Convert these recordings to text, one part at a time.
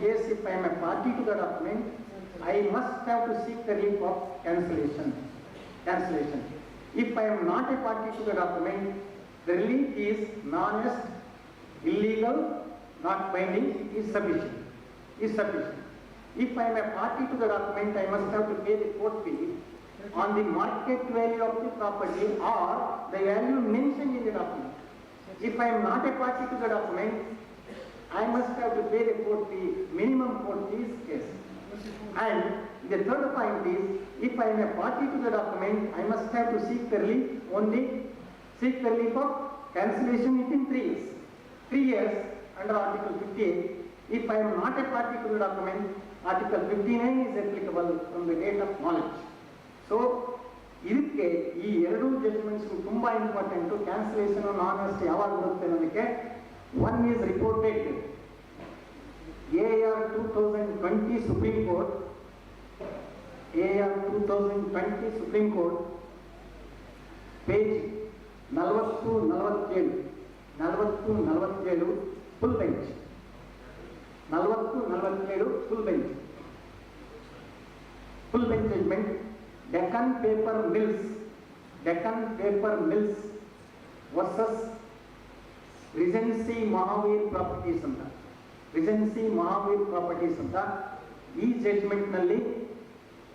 case if I am a party to the document, I must have to seek the relief of cancellation. Cancellation. If I am not a party to the document, the relief is non-est, illegal, not binding, is sufficient. Is sufficient. If I am a party to the document, I must have to pay the court fee on the market value of the property or the value mentioned in the document. If I am not a party to the document, I must have to pay the court fee, minimum court fees case. And the third point is, if I am a party to the document, I must have to seek the relief only, seek the relief of cancellation within three years. Three years under Article 58. If I am not a party to the document, Article 59 is applicable from the date of knowledge. So ಇದಕ್ಕೆ ಈ ಎರಡೂ judgements ತುಂಬಾ important cancellation ನಾನ್ ಅಸ್ಟ್ ಯಾವಾಗ ಬರುತ್ತೆ ಅನ್ನೋದಕ್ಕೆ one is reported A R two thousand twenty supreme court A R two thousand twenty supreme court page ನಲವತ್ತು ನಲವತ್ತೇಳು ನಲವತ್ತು ನಲವತ್ತೇಳು ಫುಲ್ ಬೆಂಚ್ ನಲವತ್ತು ನಲವತ್ತೇಳು full bench full bench judgment Deccan regency Mahaveer properties ಅಂತ. ರಿಜೆನ್ಸಿ ಮಹಾವೀರ್ ಪ್ರಾಪರ್ಟೀಸ್ ಅಂತ ಈ ಜಡ್ಜ್ಮೆಂಟ್ನಲ್ಲಿ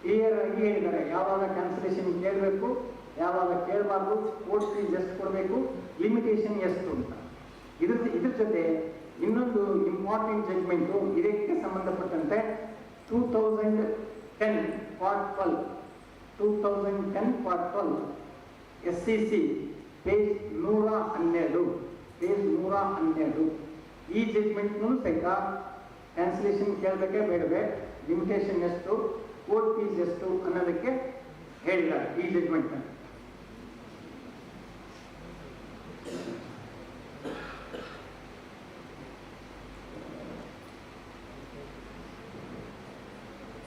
ಕ್ಲಿಯರ್ ಆಗಿ ಹೇಳಿದ್ದಾರೆ. ಯಾವಾಗ ಕ್ಯಾನ್ಸಲೇಷನ್ ಕೇಳಬೇಕು, ಯಾವಾಗ ಕೇಳಬಾರ್ದು ಕೋರ್ಟ್ ಫೀಸ್ ಎಷ್ಟು ಕೊಡಬೇಕು ಲಿಮಿಟೇಷನ್ ಎಷ್ಟು ಅಂತ. ಇದ್ರ ಇದ್ರ ಜೊತೆ ಇನ್ನೊಂದು ಇಂಪಾರ್ಟೆಂಟ್ ಜಡ್ಜ್ಮೆಂಟು ಇದಕ್ಕೆ ಸಂಬಂಧಪಟ್ಟಂತೆ two thousand ten part twelve two thousand ten part twelve S C C page ನೂರ ಹನ್ನೆರಡು. ಪೇಜ್ ನೂರ ಹನ್ನೆರಡು. ಈ ಜಡ್ಜ್ಮೆಂಟ್ನೂ ಸಹಿತ ಕ್ಯಾನ್ಸಲೇಷನ್ ಕೇಳೋದಕ್ಕೆ ಬೇಡವೆ? ಲಿಮಿಟೇಷನ್ ಎಷ್ಟು? ಕೋರ್ಟ್ ಫೀಸ್ ಎಷ್ಟು ಅನ್ನೋದಕ್ಕೆ ಹೇಳಿದ್ದಾರೆ ಈ ಜಡ್ಜ್ಮೆಂಟ್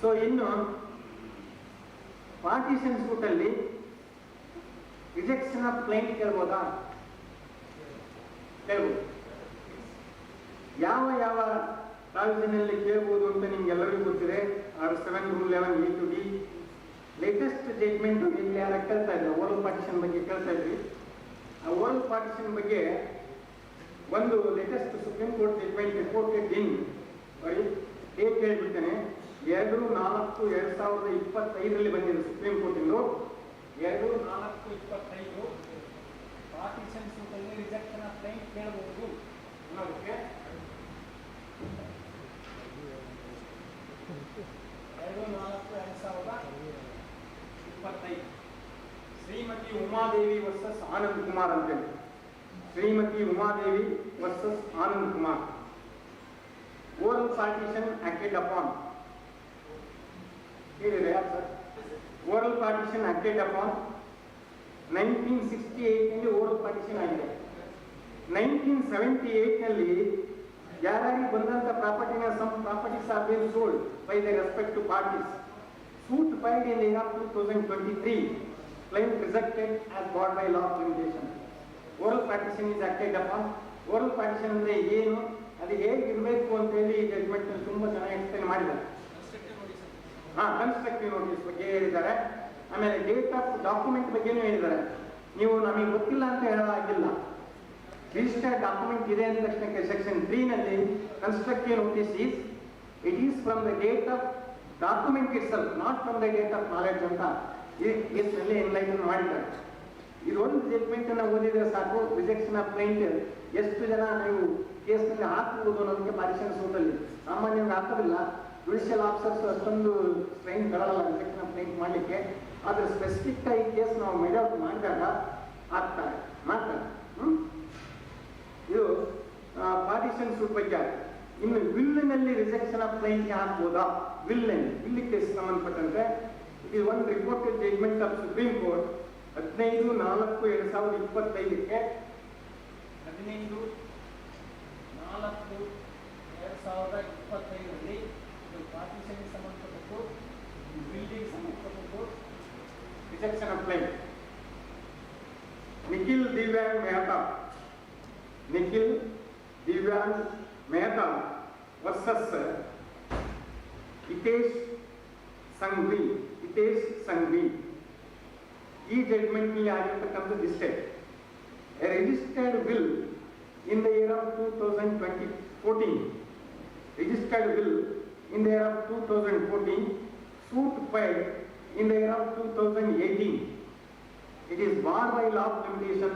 ಸೊ ಇನ್ನು ಪಾರ್ಟಿಷನ್ ಸೂಟಲ್ಲಿ ರಿಜೆಕ್ಷನ್ ಆಫ್ ಕ್ಲೈಂಟ್ ಕೇಳ್ಬೋದಾ? ಕೇಳ್ಬೋದು ಯಾವ ಯಾವ ರಾಜ್ಯದಲ್ಲಿ ಕೇಳ್ಬೋದು ಅಂತ ನಿಮ್ಗೆಲ್ಲರಿಗೂ ಗೊತ್ತಿದೆ. R seven rule eleven A to D latest judgment ಇಲ್ಲಿ ಯಾರು ಕೇಳ್ತಾ ಇದ್ರು? ಓರಲ್ ಪಾರ್ಟಿಷನ್ ಬಗ್ಗೆ ಕೇಳ್ತಾ ಇದ್ವಿ ಆ ಓರಲ್ ಪಾರ್ಟಿಷನ್ ಬಗ್ಗೆ ಒಂದು latest Supreme Court judgment reported in sorry date ಹೇಳ್ಬಿಡ್ತೇನೆ ಎರಡು, ನಾಲ್ಕು, ಎರಡು ಸಾವಿರದ ಇಪ್ಪತ್ತೈದರಲ್ಲಿ ಬಂದಿದೆ ಸುಪ್ರೀಂ ಕೋರ್ಟಿಂದು ಎರಡು, ನಾಲ್ಕು, ಇಪ್ಪತ್ತೈದು. ಪಾರ್ಟಿಷನ್ ಸೂಟಲ್ಲಿ ರಿಜೆಕ್ಷನ್ ಆಫ್ ಕ್ಲೈಮ್ ಕೇಳಬಹುದು ಅನ್ನೋದಕ್ಕೆ ಎರಡು ನಾಲ್ಕು ಎರಡು ಸಾವಿರದ ಇಪ್ಪತ್ತೈದು ಶ್ರೀಮತಿ ಉಮಾದೇವಿ ವರ್ಸಸ್ ಆನಂದ್ ಕುಮಾರ್ ಅಂತೇಳಿ Shrimati Umadevi versus Anand Kumar oral partition acted upon ಹೇಳಿದ್ರೆ ಯಾರು sir oral partition acted upon nineteen sixty ಏಯ್ಟ್ನಲ್ಲಿ old partition ಆಗಿದೆ. ನೈನ್ಟೀನ್ ಸೆವೆಂಟಿ ಏಯ್ಟ್ನಲ್ಲಿ ಯಾರ್ಯಾರಿಗೆ ಬಂದಂಥ ಪ್ರಾಪರ್ಟಿನ some properties are been sold by the respect to parties suit filed in year two thousand twenty three plaint rejected as barred by law of limitation oral partition is acted upon oral partition ಅಂದರೆ ಏನು? ಅದು ಹೇಗೆ ಇರಬೇಕು ಅಂತ ಹೇಳಿ ಈ judgment ತುಂಬ ಚೆನ್ನಾಗಿ ಎಕ್ಸ್ಪ್ಲೈನ್ ಮಾಡಿದ್ದಾರೆ. ಹಾಂ ಕನ್ಸ್ಟ್ರಕ್ಟಿವ್ ನೋಟಿಸ್ ಬಗ್ಗೆ ಹೇಳಿದ್ದಾರೆ. ಆಮೇಲೆ ಡೇಟ್ ಆಫ್ ಡಾಕ್ಯುಮೆಂಟ್ ಬಗ್ಗೆನೂ ಹೇಳಿದ್ದಾರೆ. ನೀವು ನಮಗೆ ಗೊತ್ತಿಲ್ಲ ಅಂತ ಹೇಳೋದಾಗಿಲ್ಲ ರಿಜಿಸ್ಟರ್ಡ್ ಡಾಕ್ಯುಮೆಂಟ್ ಇದೆ ಅಂದ ತಕ್ಷಣಕ್ಕೆ section ತ್ರೀನಲ್ಲಿ constructive notice is it is from the date of document itself not from the date of knowledge ಅಂತ ಈ ಕೇಸ್ನಲ್ಲಿ ಎನ್ಲೈಟನ್ ಮಾಡಿದ್ದಾರೆ. ಇದೊಂದು ಜಡ್ಮೆಂಟ್ ಅನ್ನ ಓದಿದ್ರೆ ಸಾಕು ರಿಜೆಕ್ಷನ್ ಆಫ್ ಕ್ಲೈಂಟ್ ಎಷ್ಟು ಜನ ನೀವು ಕೇಸ್ನಲ್ಲಿ ಹಾಕಬಹುದು ಅನ್ನೋದಕ್ಕೆ ಸೂಟಲ್ಲಿ ಸಾಮಾನ್ಯವಾಗಿ ಹಾಕೋದಿಲ್ಲ. ಜುಡಿಷಿಯಲ್ ಆಫೀಸರ್ಸ್ ಅಷ್ಟೊಂದು ಸ್ಟ್ರೈನ್ ಬರಲ್ಲ ರಿಜೆಕ್ಷನ್ ಕ್ಲೈಂಟ್ ಮಾಡಲಿಕ್ಕೆ. ಆದರೆ ಸ್ಪೆಸಿಫಿಕ್ ಆಗಿ ಕೇಸ್ ನಾವು ಮೆಡೌಟ್ ಮಾಡಿದಾಗ ಆಗ್ತಾರೆ ಮಾಡ್ತಾರೆ? ಇದು ಪಾರ್ಟಿಷನ್ ಸೂಪರ್ ಬಗ್ಗೆ ಇನ್ನು ವಿಲ್ನಲ್ಲಿ ರಿಜೆಕ್ಷನ್ ಆಫ್ ಕ್ಲೈಂಟ್ಗೆ ಹಾಕ್ಬೋದಾ? ವಿಲ್ಲಿನಲ್ಲಿ ವಿಲ್ಲಿ ಕೇಸ್ ಸಂಬಂಧಪಟ್ಟಂತೆ ಇದು ಒಂದು report judgment of Supreme Court ಹದಿನೈದು, ನಾಲ್ಕು, ಎರಡು ಸಾವಿರದ ಇಪ್ಪತ್ತೈದಕ್ಕೆ ಹದಿನೈದು, ನಾಲ್ಕು, ಎರಡು ಸಾವಿರದ ಇಪ್ಪತ್ತೈದರಲ್ಲಿ ಪಾರ್ಟಿಷನ್ಗೆ ಸಂಬಂಧಪಟ್ಟದ್ದು ಬಿಲ್ಡಿಂಗ್ ಸಂಬಂಧಪಟ್ಟದ್ದು. Rejection of plaint Nikhil Divyang Mehta Nikhil Divyang Mehta versus Hitesh Sanghvi Hitesh Sanghvi ಈ ಜಡ್ಮೆಂಟ್ನಲ್ಲಿ ಆಗಿರ್ತಕ್ಕಂಥದ್ದು ಇಷ್ಟೇ a registered will in the year of two thousand twenty fourteen registered will in the year of two thousand fourteen suit file in year of two thousand eighteen It is barred by law of limitation,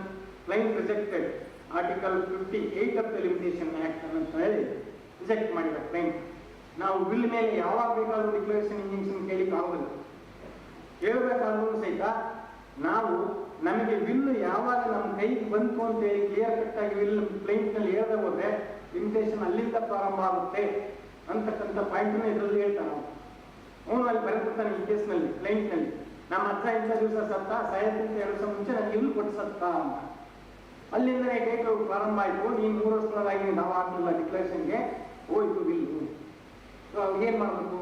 claim rejected, Article 58 of the Limitation Act ಅಂತ ಹೇಳಿ reject ಮಾಡಿದ claim ನಾವು bill ಮೇಲೆ ಯಾವಾಗ ಬೇಕಾದರೂ declaration injection ಕೇಳಿಕ್ಕೆ ಆಗೋದಿಲ್ಲ. ಹೇಳ್ಬೇಕಾದ್ರೂ ಸಹಿತ ನಾವು ನಮಗೆ ಬಿಲ್ ಯಾವಾಗ ನಮ್ಮ ಕೈಗೆ ಬಂತು ಅಂತ ಹೇಳಿ ಕ್ಲಿಯರ್ ಕಟ್ ಆಗಿ ಬಿಲ್ ಕ್ಲೈಂಟ್ನಲ್ಲಿ ಹೇಳ್ದೆ ಹೋದ್ರೆ ಲಿಮಿಟೇಷನ್ ಅಲ್ಲಿಂದ ಪ್ರಾರಂಭ ಆಗುತ್ತೆ ಅಂತಕ್ಕಂಥ ಪಾಯಿಂಟ್ನ ಇದರಲ್ಲಿ ಹೇಳ್ತಾನೆ ನಾವು ಅವನು ಅಲ್ಲಿ ಬರೆದಿರ್ತಾನೆ ಈ ಕೇಸ್ನಲ್ಲಿ ಕ್ಲೈಂಟ್ನಲ್ಲಿ ನಮ್ಮ ಅಜ್ಜ ಇಂಥ ದಿವಸ ಸತ್ತ ಸಾಯಕ್ಕಿಂತ ಎರಡು ವರ್ಷ ಮುಂಚೆ ನನಗೆ ಇವ್ರು ಕೊಟ್ಟು ಸತ್ತ ಅಂತ. ಅಲ್ಲಿಂದಲೇ ಡೇಟ್ ಪ್ರಾರಂಭ ಆಯಿತು. ನೀನು ಮೂರು ವರ್ಷಗಳಾಗಿ ನಾವು ಹಾಕಲಿಲ್ಲ ಡಿಕ್ಲರೇಷನ್ಗೆ ಹೋಯ್ತು ಬಿಲ್ಲು ಸೊ ಏನು ಮಾಡಬೇಕು?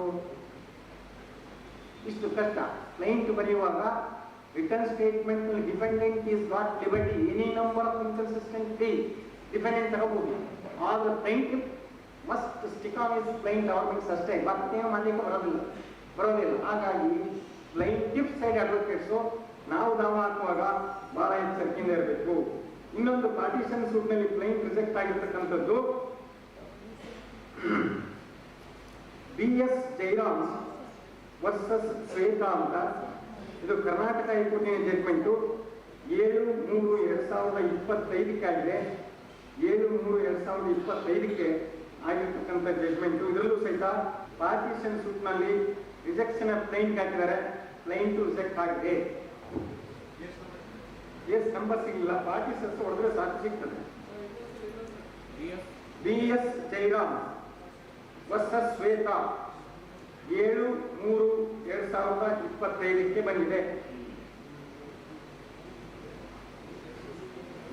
ಇಷ್ಟು ಕಷ್ಟ. ಕ್ಲೈಂಟ್ ಬರೆಯುವಾಗ written statement defendant is not liberty any number of inconsistent plea defendant ತಗೋಬಹುದು. ಆದ್ರೆ plaint must stick on his plaint averments ಅಷ್ಟೇ. ಮತ್ತೇನು ಮಾಡಲಿಕ್ಕೆ ಬರೋದಿಲ್ಲ. ಬರೋದಿಲ್ಲ. ಹಾಗಾಗಿ ಪ್ಲೈಂಟಿಫ್ ಸೈಡ್ ಅಡ್ವೊಕೇಟ್ಸು ನಾವು ನಾವು ಹಾಕುವಾಗ ಬಹಳ ಎಚ್ಚರಿಕೆಯಿಂದ ಇರಬೇಕು. ಇನ್ನೊಂದು ಪಾರ್ಟಿಷನ್ ಸೂಟ್ನಲ್ಲಿ ಪ್ಲೈನ್ ರಿಜೆಕ್ಟ್ ಆಗಿರ್ತಕ್ಕಂಥದ್ದು B S Jairam versus Shweta ಅಂತ. ಇದು ಕರ್ನಾಟಕ ಹೈಕೋರ್ಟಿನ ಜಡ್ಮೆಂಟು ಏಳು ಮೂರು ಎರಡು ಸಾವಿರದ ಇಪ್ಪತ್ತೈದಕ್ಕೆ ಆಗಿದೆ. ಏಳು ಮೂರು ಎರಡು ಸಾವಿರದ ಇಪ್ಪತ್ತೈದಕ್ಕೆ ಆಗಿರ್ತಕ್ಕಂಥ ಜಡ್ಮೆಂಟು ಇದರಲ್ಲೂ ಸಹಿತ ಪಾರ್ಟಿಷನ್ ಸೂಟ್ನಲ್ಲಿ ರಿಜೆಕ್ಷನ್ ಆಫ್ ಕ್ಲೈಂಟ್ ಹಾಕಿದ್ದಾರೆ. ಟು ರಿಜೆಕ್ಟ್ ಆಗಿದೆ. ಎಸ್ ನಂಬರ್ ಸಿಗಲಿಲ್ಲ. ಪಾರ್ಟಿಷನ್ಸ್ ಹೊಡೆದ್ರೆ ಸಾಕು, ಸಿಗ್ತದೆ. B S Jairam versus Shweta. ಏಳು, ಮೂರು, ಎರಡ್ ಸಾವಿರದ ಇಪ್ಪತ್ತೈದಕ್ಕೆ ಬಂದಿದೆ.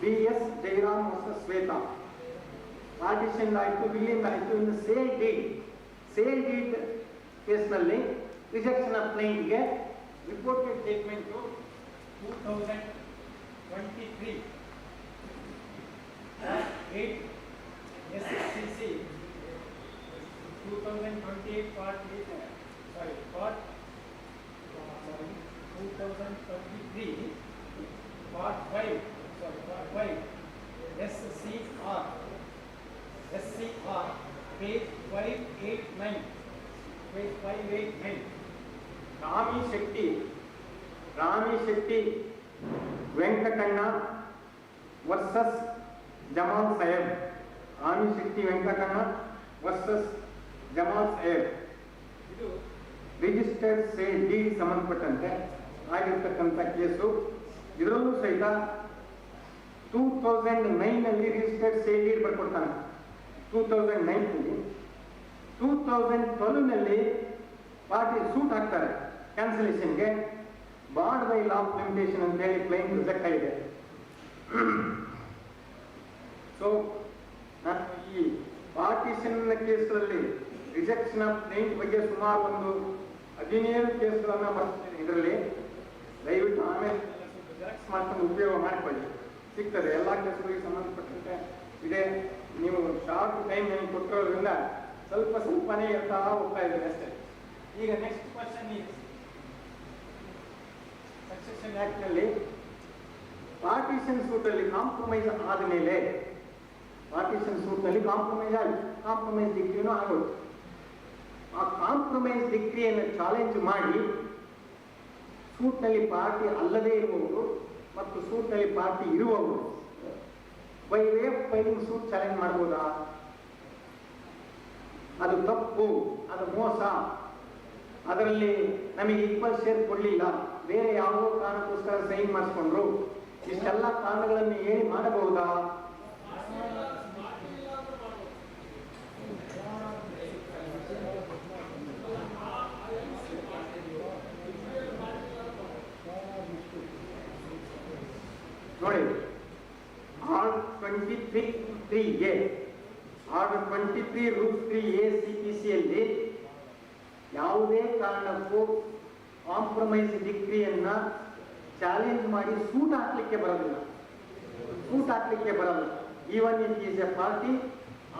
B S Jairam versus Shweta. Partition ಆಯಿತು ಬಿಲ್ಲಿಂದ ಆಯಿತು, ಇನ್ನು ಸೇಮ್ ಡೀಡ್ ಸೇಲ್ ಡೀಡ್ ಕೇಸ್ನಲ್ಲಿ ರಿಜೆಕ್ಷನ್ ಆಫ್ ಕ್ಲೈಂಟ್ಗೆ reported statement two thousand twenty three eight S C C two thousand twenty eight part eight sorry part two thousand twenty three part nine five nine Rami Shetty Rami Shetty Venkatanna versus Jamal Saheb Rami Shetty Venkatanna versus Jamal Saheb ಇದು registered sale deed ಸಂಬಂಧಪಟ್ಟಂತೆ ಆಗಿರ್ತಕ್ಕಂಥ case. ಇದರಲ್ಲೂ ಸಹಿತ two thousand ನೈನಲ್ಲಿ registered sale deed ಬರ್ಕೊಡ್ತಾನೆ. Two thousand ನೈನ್ನಲ್ಲಿ two thousand ಟ್ವೆಲ್ವ್ನಲ್ಲಿ party suit ಹಾಕ್ತಾರೆ. ಕ್ಯಾನ್ಸಲೇಷನ್ಗೆ barred by law of limitation ಅಂತ ಹೇಳಿ ಕ್ಲೈಮ್ ರಿಜೆಕ್ಟ್ ಇದೆ. ಸೊ ನಾನು ಈ ಪಾರ್ಟಿಷನ್ ಕೇಸ್ಗಳಲ್ಲಿ ರಿಜೆಕ್ಷನ್ ಆಫ್ ಕ್ಲೈಮ್ ಬಗ್ಗೆ ಸುಮಾರು ಒಂದು ಹದಿನೇಳು ಕೇಸ್ಗಳನ್ನು ಬರ್ತಿದ್ದೀನಿ ಇದರಲ್ಲಿ ದಯವಿಟ್ಟು ಆಮೇಲೆ ಜೆರಾಕ್ಸ್ ಮಾಡ್ಕೊಂಡು ಉಪಯೋಗ ಮಾಡಿಕೊಳ್ಳಿ. ಸಿಗ್ತದೆ. ಎಲ್ಲ ಕೇಸ್ಗಳಿಗೆ ಸಂಬಂಧಪಟ್ಟಂತೆ ಇದೆ. ನೀವು ಶಾರ್ಟ್ ಟೈಮ್ ನನಗೆ ಕೊಟ್ಟಿರೋದ್ರಿಂದ ಸ್ವಲ್ಪ ಸ್ವಲ್ಪನೇ ಇರ್ತಾ ಹೋಗ್ತಾ ಇದ್ದಾರೆ ಅಷ್ಟೇ. ಈಗ ನೆಕ್ಸ್ಟ್ ಕ್ವಶನ್ ಈ ಸಕ್ಸೆಷನ್ ಆಕ್ಟ್ನಲ್ಲಿ ಪಾರ್ಟಿಷನ್ ಸೂಟಲ್ಲಿ ಕಾಂಪ್ರಮೈಸ್ ಆದಮೇಲೆ ಪಾರ್ಟಿಷನ್ ಸೂಟ್ನಲ್ಲಿ ಕಾಂಪ್ರಮೈಸ್ ಆಗಿ ಕಾಂಪ್ರಮೈಸ್ ಡಿಗ್ರಿನೂ ಆಗೋದು. ಆ ಕಾಂಪ್ರಮೈಸ್ ಡಿಗ್ರಿಯನ್ನು ಚಾಲೆಂಜ್ ಮಾಡಿ ಸೂಟ್ನಲ್ಲಿ ಪಾರ್ಟಿ ಅಲ್ಲದೇ ಇರುವವರು ಮತ್ತು ಸೂಟ್ನಲ್ಲಿ ಪಾರ್ಟಿ ಇರುವವರು by way of suit challenge ಮಾಡ್ಬೋದಾ? ಅದು ತಪ್ಪು, ಅದು ಮೋಸ. ಅದರಲ್ಲಿ ನಮಗೆ ಇಪ್ಪತ್ತು ಶೇರ್ ಕೊಡಲಿಲ್ಲ ಬೇರೆ ಯಾವುದೋ ಕಾರಣಕ್ಕೋಸ್ಕರ ಸೈನ್ ಮಾಡಿಸ್ಕೊಂಡ್ರು. ಇಷ್ಟೆಲ್ಲ ಕಾರಣಗಳನ್ನು ಹೇಳಿ ಮಾಡಬಹುದಾ? ನೋಡಿ R twenty three three order twenty three rule three A C P ಸಿಯಲ್ಲಿ ಯಾವುದೇ ಕಾರಣಕ್ಕೂ ಕಾಂಪ್ರಮೈಸ್ ಡಿಗ್ರಿಯನ್ನ ಚಾಲೆಂಜ್ ಮಾಡಿ ಸೂಟ್ ಹಾಕ್ಲಿಕ್ಕೆ ಬರೋದಿಲ್ಲ. ಸೂಟ್ ಹಾಕ್ಲಿಕ್ಕೆ ಬರಲ್ಲ even it is a party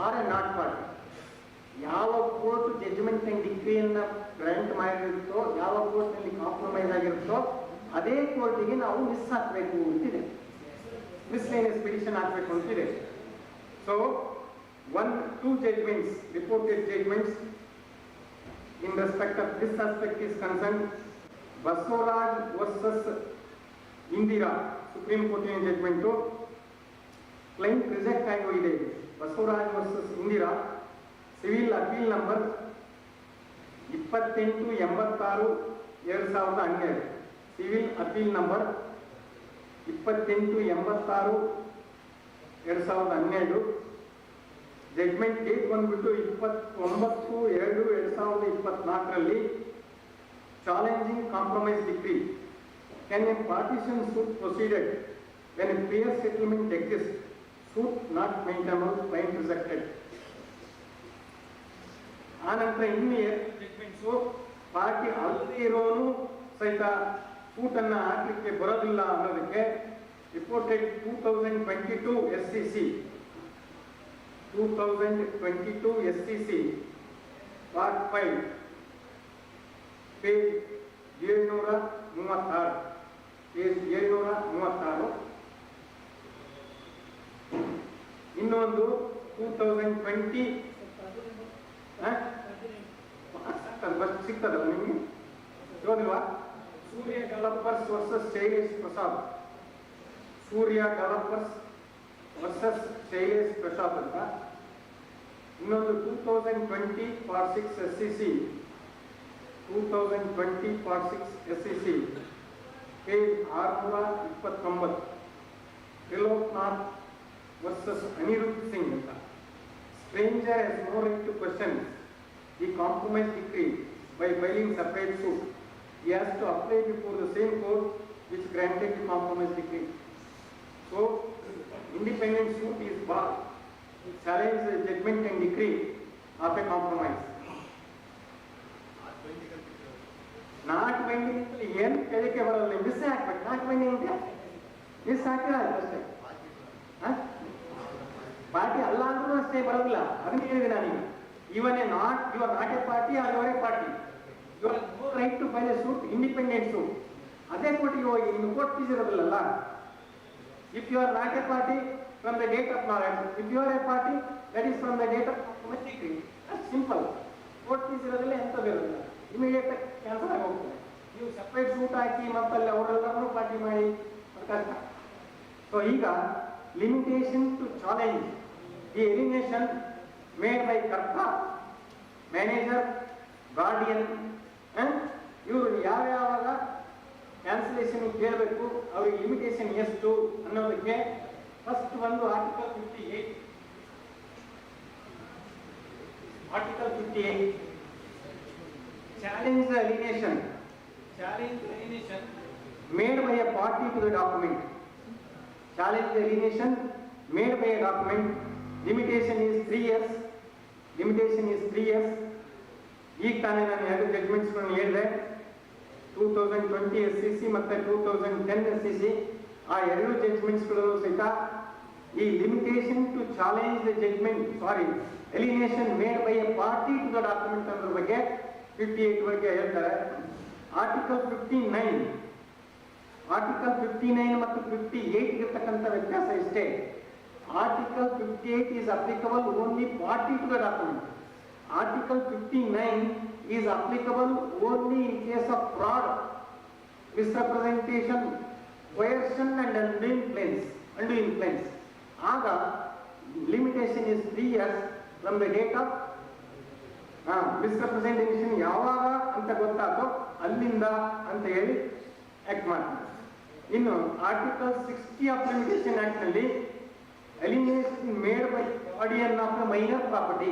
or a not party ಯಾವ ಕೋರ್ಟ್ ಜಡ್ಜ್ಮೆಂಟ್ ಡಿಗ್ರಿಯನ್ನ ಗ್ರಾಂಟ್ ಮಾಡಿರುತ್ತೋ, ಯಾವ ಕೋರ್ಟ್ನಲ್ಲಿ ಕಾಂಪ್ರಮೈಸ್ ಆಗಿರುತ್ತೋ, ಅದೇ ಕೋರ್ಟಿಗೆ ನಾವು ಮಿಸ್ ಹಾಕಬೇಕು ಅಂತಿದೆ. ಮಿಸ್ಲೇನಿಯಸ್ ಪಿಟಿಷನ್ ಹಾಕ್ಬೇಕು ಅಂತಿದೆ. So one two judgments reported judgments in respect of this aspect is concern Basavaraj versus Indira Supreme ಕೋರ್ಟಿನ ಜಡ್ಜ್ಮೆಂಟು ಕ್ಲೈಮ್ ರಿಜೆಕ್ಟ್ ಆಗಿ ಹೋಗಿದೆ Basavaraj versus Indira civil appeal number ಇಪ್ಪತ್ತೆಂಟು, ಎಂಬತ್ತಾರು, ಎರಡು ಸಾವಿರದ ಹನ್ನೆರಡು. ಸಿವಿಲ್ ಅಪೀಲ್ ನಂಬರ್ ಇಪ್ಪತ್ತೆಂಟು, ಎಂಬತ್ತಾರು, ಎರಡು ಸಾವಿರದ ಜಡ್ಮೆಂಟ್ ಡೇಟ್ ಬಂದ್ಬಿಟ್ಟು ಇಪ್ಪತ್ತೊಂಬತ್ತು ಎರಡು ಎರಡು ಸಾವಿರದ ಇಪ್ಪತ್ನಾಲ್ಕರಲ್ಲಿ challenging compromise decree can a partition suit proceeded when a clear settlement exist suit not maintainable plaint rejected ಆನಂತರ ಇನ್ನು ಜಡ್ಮೆಂಟ್ಸು ಪಾರ್ಟಿ ಅಲ್ಲದೆ ಇರೋನು ಸಹಿತ ಸೂಟನ್ನು ಹಾಕಲಿಕ್ಕೆ ಬರೋದಿಲ್ಲ ಅನ್ನೋದಕ್ಕೆ reported two thousand twenty two S C C two thousand twenty two S C C part five page ಏಳ್ನೂರ ಮೂವತ್ತಾರು ಪೇಜ್ ಏಳ್ನೂರ ಮೂವತ್ತಾರು ಇನ್ನೊಂದು ಟೂ ತೌಸಂಡ್ ಟ್ವೆಂಟಿ ಬಸ್ ಸಿಗ್ತದಲ್ಲ ನಿಮಗೆ? ನೋಡಿಲ್ವಾ? Surya Developers versus Shailesh Prasad. Surya Developers versus Shailesh Prasad ಅಂತ. ಇನ್ನೊಂದು two thousand twenty four six S C C two thousand twenty four six S C C page ಆರುನೂರ ಇಪ್ಪತ್ತೊಂಬತ್ತು Triloknath versus Anirudh Singh ಅಂತ stranger has no right to question the compromise decree by filing separate suit. He has to apply before the same court which granted the compromise decree. So, independent suit is barred. It challenges the judgment and decree of a compromise. Not binding ಅಂತ ಏನು ಕೇಳಿಕೆ ಬರಲ್ಲ miss ಹಾಕ್ಬೇಕು. Not binding ಅಂತ miss ಹಾಕಿದ್ರೆ ಅಷ್ಟೇ. Party ಅಲ್ಲ ಅಂದ್ರೂ ಅಷ್ಟೇ ಬರೋದಿಲ್ಲ. ಅದನ್ನ ಹೇಳಿದೆ ನಾನೀಗ even a not you're not a party or you're a party you're no right to file a suit independent suit ಅದೇ ಕೋರ್ಟಿಗೆ ಹೋಗಿ, ಇನ್ನು court fees ಇರೋದಿಲ್ಲಲ್ಲ. If you are not a party from the date of knowledge if you are a party that is from the date of degree simple court fees ಇರೋದಿಲ್ಲ ಎಂಥದ್ದು ಇರೋದಿಲ್ಲ immediate cancel ಆಗಿ ಹೋಗ್ತದೆ ನೀವು ಸಪ್ರೇಟ್ ಸೂಟ್ ಹಾಕಿ ಮತ್ತಲ್ಲಿ ಅವರೆಲ್ಲರೂ party ಮಾಡಿ ಕಷ್ಟ. ಸೊ ಈಗ limitation to challenge the elimination made by karta manager guardian ಇವರು ಯಾವ್ಯಾವಾಗ ಕ್ಯಾನ್ಸಲೇಷನ್ ಕೇಳಬೇಕು, ಅವ್ರಿಗೆ ಲಿಮಿಟೇಷನ್ ಎಷ್ಟು ಅನ್ನೋದಕ್ಕೆ ಫಸ್ಟ್ ಒಂದು article fifty eight article fifty eight challenge the elimination challenge elimination made by a party to the document challenge the alienation made by a document, limitation is three years, limitation is three years. ಈಗ ತಾನೇ ನಾನು ಎರಡು ಜಡ್ಮೆಂಟ್ಸ್ಗಳನ್ನು ಹೇಳಿದೆ two thousand twenty S C C ಮತ್ತು two thousand ten S C C ಆ ಎರಡು ಜಡ್ಮೆಂಟ್ಸ್ಗಳು ಸಹಿತ ಈ limitation to challenge the judgment sorry alienation made by a party to the document ಅನ್ನೋದ್ರ ಬಗ್ಗೆ ಫಿಫ್ಟಿ ಏಟ್ ಬಗ್ಗೆ ಹೇಳ್ತಾರೆ. Article fifty nine article fifty nine ಮತ್ತು ಫಿಫ್ಟಿ ಏಟ್ ವ್ಯತ್ಯಾಸ ಇಷ್ಟೇ. Article fifty eight is applicable only party to the document article fifty nine is applicable only in case of fraud misrepresentation coercion and influence and influence ಆಗ limitation is three years from the date of misrepresentation ಯಾವಾಗ ಅಂತ ಗೊತ್ತಾತೋ ಅಲ್ಲಿಂದ ಅಂತ ಹೇಳಿ act ಮಾಡ್ತಾರೆ. ಇನ್ನು article sixty of limitation ಆಕ್ಟ್ನಲ್ಲಿ elimination made by guardian of the minor property